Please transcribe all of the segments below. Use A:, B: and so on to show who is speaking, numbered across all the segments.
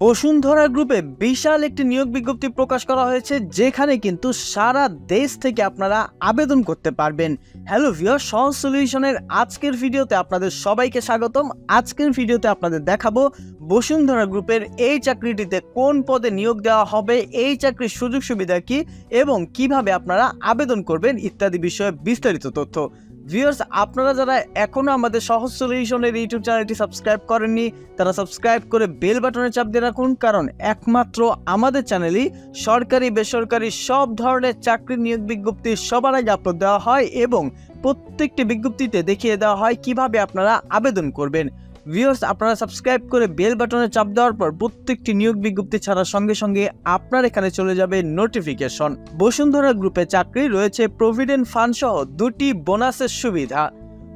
A: বসুন্ধরা গ্রুপে বিশাল একটি নিয়োগ বিজ্ঞপ্তি প্রকাশ করা হয়েছে, যেখানে কিন্তু সারা দেশ থেকে আপনারা আবেদন করতে পারবেন। হ্যালো ভিওর সহজ সলিউশনের আজকের ভিডিওতে আপনাদের সবাইকে স্বাগতম। আজকের ভিডিওতে আপনাদের দেখাবো বসুন্ধরা গ্রুপের এই চাকরিটিতে কোন পদে নিয়োগ দেওয়া হবে, এই চাকরির সুযোগ সুবিধা কি, এবং কীভাবে আপনারা আবেদন করবেন ইত্যাদি বিষয়ে বিস্তারিত তথ্য। ভিউয়ার্স আপনারা যারা এখনও আমাদের সহজ সলিউশনের ইউটিউব চ্যানেলটি সাবস্ক্রাইব করেননি, তারা সাবস্ক্রাইব করে বেল বাটনে চাপ দিয়ে রাখুন, কারণ একমাত্র আমাদের চ্যানেলই সরকারি, বেসরকারি সব ধরনের চাকরি নিয়োগ বিজ্ঞপ্তি সবার আগে আপলোড দেওয়া হয় এবং প্রত্যেকটি বিজ্ঞপ্তিতে দেখিয়ে দেওয়া হয় কীভাবে আপনারা আবেদন করবেন। ভিউয়ার্স আপনারা সাবস্ক্রাইব করে বেল বাটনে চাপ দেওয়ার পর প্রত্যেকটি নিয়োগ বিজ্ঞপ্তি ছাড়ার সঙ্গে সঙ্গে আপনার এখানে চলে যাবে নোটিফিকেশন বসুন্ধরা গ্রুপে চাকরি রয়েছে প্রভিডেন্ট ফান্ড সহ দুটি বোনাসের সুবিধা।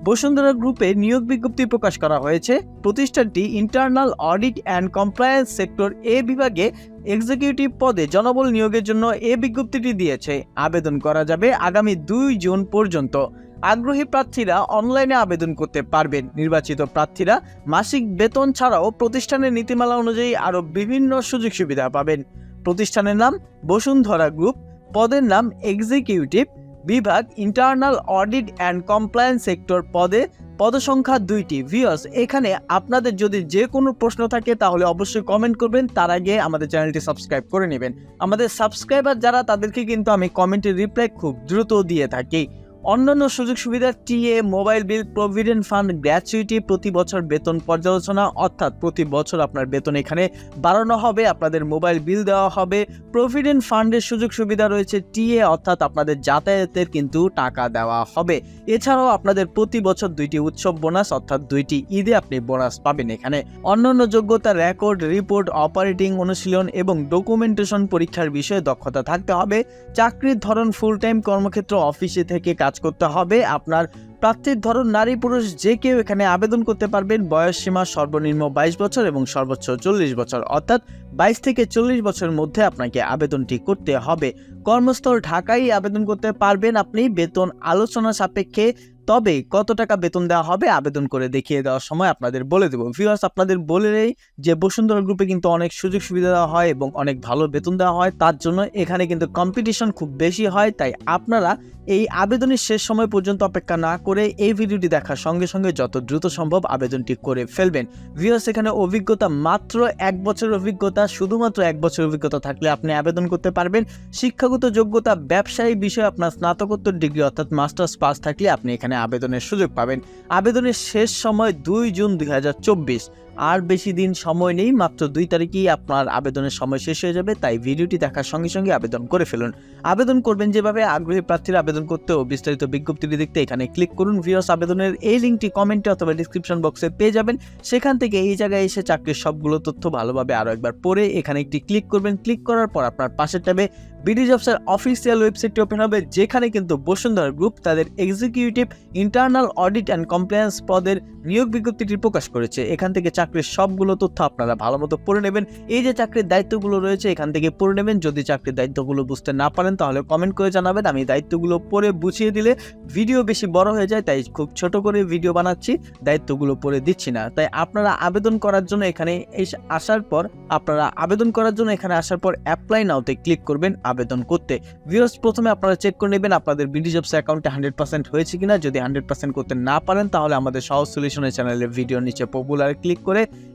A: বসুন্ধরা গ্রুপে নিয়োগ বিজ্ঞপ্তি প্রকাশ করা হয়েছে। প্রতিষ্ঠানটি internal audit and compliance sector এ বিভাগে এক্সিকিউটিভ পদে জনবল নিয়োগের জন্য এ বিজ্ঞপ্তিটি দিয়েছে। আবেদন করা যাবে আগামী দুই জুন পর্যন্ত। আগ্রহী প্রার্থীরা অনলাইনে আবেদন করতে পারবেন। নির্বাচিত প্রার্থীরা মাসিক বেতন ছাড়াও প্রতিষ্ঠানের নীতিমালা অনুযায়ী আরও বিভিন্ন সুযোগ সুবিধা পাবেন। প্রতিষ্ঠানের নাম বসুন্ধরা গ্রুপ, পদের নাম এক্সিকিউটিভ বিভাগ, internal audit and compliance sector পদে পদসংখ্যা দুইটি। ভিওস এখানে আপনাদের যদি যে কোনো প্রশ্ন থাকে তাহলে অবশ্যই কমেন্ট করবেন। তার আগে আমাদের চ্যানেলটি সাবস্ক্রাইব করে নেবেন। আমাদের সাবস্ক্রাইবার যারা, তাদেরকে কিন্তু আমি কমেন্টের রিপ্লাই খুব দ্রুত দিয়ে থাকি। অন্যান্য সুযোগ সুবিধা TA, mobile bill, provident fund, gratuity, প্রতি বছর বেতন পর্যালোচনা, অর্থাৎ প্রতি বছর আপনার বেতন এখানে বাড়ানো হবে, আপনাদের মোবাইল বিল দেওয়া হবে। প্রভিডেন্ট ফান্ডের সুযোগ সুবিধা রয়েছে টিএ, অর্থাৎ আপনাদের যাতায়াতের কিন্তু টাকা দেওয়া হবে। এছাড়াও আপনাদের প্রতি বছর দুইটি উৎসব বোনাস, অর্থাৎ দুইটি ঈদে আপনি বোনাস পাবেন এখানে। অন্যান্য যোগ্যতা, রেকর্ড, রিপোর্ট, অপারেটিং অনুশীলন এবং ডকুমেন্টেশন পরীক্ষার বিষয়ে দক্ষতা থাকতে হবে। চাকরির ধরন ফুল টাইম কর্মক্ষেত্র, অফিসে থেকে কাজ করতে হবে। আপনার প্রার্থীর ধরন, নারী, পুরুষ, যে কেউ এখানে আবেদন করতে পারবেন। বয়স সীমা সর্বনিম্ন বাইশ বছর এবং সর্বোচ্চ চল্লিশ বছর। অর্থাৎ বাইশ থেকে চল্লিশ বছরের মধ্যে আপনাকে আবেদনটি করতে হবে। কর্মস্থল ঢাকায় আবেদন করতে পারবেন আপনি। বেতন আলোচনা সাপেক্ষে তবে কত টাকা বেতন দেওয়া হবে আবেদন করে দেখিয়ে দেওয়ার সময় আপনাদের বলে দেবো। ভিউয়ার্স আপনাদের বলে নেই যে বসুন্ধরা গ্রুপে কিন্তু অনেক সুযোগ সুবিধা দেওয়া হয় এবং অনেক ভালো বেতন দেওয়া হয়, তার জন্য এখানে কিন্তু কম্পিটিশন খুব বেশি হয়, তাই আপনারা এই আবেদনের শেষ সময় পর্যন্ত অপেক্ষা না করে এই ভিডিওটি দেখার সঙ্গে সঙ্গে যত দ্রুত সম্ভব আবেদনটি করে ফেলবেন। ভিউয়ার্স এখানে অভিজ্ঞতা মাত্র এক বছরের অভিজ্ঞতা, শুধুমাত্র এক বছর অভিজ্ঞতা থাকলে আপনি আবেদন করতে পারবেন। শিক্ষাগত যোগ্যতা, ব্যবসায়ী বিষয়ে আপনার স্নাতকোত্তর ডিগ্রি অর্থাৎ মাস্টার্স পাস থাকলে আপনি এখানে আবেদনের সুযোগ পাবেন। আবেদনের শেষ সময় দুই জুন দুই হাজার চব্বিশ। আর বেশি দিন সময় নেই, মাত্র দুই তারিখেই আপনার আবেদনের সময় শেষ হয়ে যাবে, তাই ভিডিওটি দেখার সঙ্গে সঙ্গে আবেদন করে ফেলুন। আবেদন করবেন যেভাবে, আগ্রহী প্রার্থীরা আবেদন করতে ও বিস্তারিত বিজ্ঞপ্তিটি দেখতে এখানে ক্লিক করুন। ভিউয়ার্স, আবেদনের এই লিঙ্কটি কমেন্টে অথবা ডিসক্রিপশন বক্সে পেয়ে যাবেন। সেখান থেকে এই জায়গায় এসে চাকরির সবগুলো তথ্য ভালোভাবে আরও একবার পড়ে এখানে একটি ক্লিক করবেন। ক্লিক করার পর আপনার পাশের ট্যাবে বিডি জবসের অফিসিয়াল ওয়েবসাইটটি ওপেন হবে, যেখানে কিন্তু বসুন্ধরা গ্রুপ তাদের executive internal audit and compliance পদের নিয়োগ বিজ্ঞপ্তিটি প্রকাশ করেছে। এখান থেকে চাকরির সবগুলো তথ্য আপনারা ভালো মতো পড়ে নেবেন। এই যে চাকরির দায়িত্বগুলো রয়েছে, এখান থেকে পড়ে নেবেন। যদি চাকরির দায়িত্বগুলো বুঝতে না পারেন, তাহলে কমেন্ট করে জানাবেন। আমি দায়িত্বগুলো পড়ে বুঝিয়ে দিলে ভিডিও বেশি বড় হয়ে যায়, তাই খুব ছোট করে ভিডিও বানাচ্ছি, দায়িত্বগুলো পড়ে দিচ্ছি না। তাই আপনারা আবেদন করার জন্য এখানে আসার পর, আপনারা আবেদন করার জন্য এখানে আসার পর অ্যাপ্লাই নাওতে ক্লিক করবেন আবেদন করতে। ভিউয়ার্স প্রথমে আপনারা চেক করে নেবেন আপনাদের বিডি জবস অ্যাকাউন্টে হান্ড্রেড পার্সেন্ট হয়েছে কিনা। যদি হান্ড্রেড পার্সেন্ট করতে না পারেন, তাহলে আমাদের সহজ সলিউশনের চ্যানেলের ভিডিও নিচে পপুলার ক্লিক করে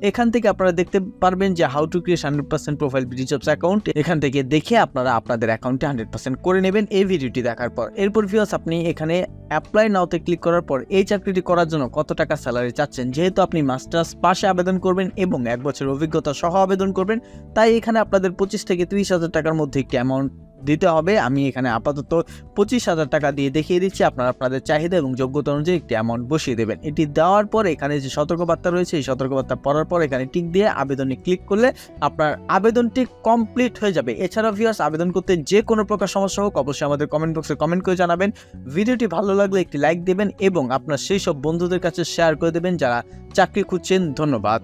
A: এখান থেকে আপনারা দেখতে পারবেন যে how to create hundred percent profile BD jobs account এখান থেকে দেখে আপনারা আপনাদের অ্যাকাউন্টে হান্ড্রেড পার্সেন্ট করে নেবেন এই ভিডিওটি দেখার পর। এরপর ভিউয়ার্স আপনি এখানে অ্যাপ্লাই নাওতে ক্লিক করার পর এই চাকরিটি করার জন্য কত টাকা স্যালারি চাচ্ছেন, যেহেতু আপনি মাস্টার্স পাশে আবেদন করবেন এবং এক বছরের অভিজ্ঞতা সহ আবেদন করবেন, তাই এখানে আপনাদের পঁচিশ থেকে ত্রিশ হাজার টাকার মধ্যে একটি অ্যামাউন্ট দিতে হবে। আমি এখানে আপাতত পঁচিশ হাজার টাকা দিয়ে দেখিয়ে দিচ্ছি। আপনারা আপনাদের চাহিদা এবং যোগ্যতা অনুযায়ী একটি অ্যামাউন্ট বসিয়ে দেবেন। এটি দেওয়ার পর এখানে যে সতর্কবার্তা রয়েছে, এই সতর্কবার্তা পড়ার পর এখানে টিক দিয়ে আবেদনে ক্লিক করলে আপনার আবেদনটি কমপ্লিট হয়ে যাবে। এছাড়া ভিউয়ার্স আবেদন করতে যে কোনো প্রকার সমস্যা হোক, অবশ্যই আমাদের কমেন্ট বক্সে কমেন্ট করে জানাবেন। ভিডিওটি ভালো লাগলে একটি লাইক দেবেন এবং আপনার সেই সব বন্ধুদের কাছে শেয়ার করে দেবেন যারা চাকরি খুঁজছেন। ধন্যবাদ।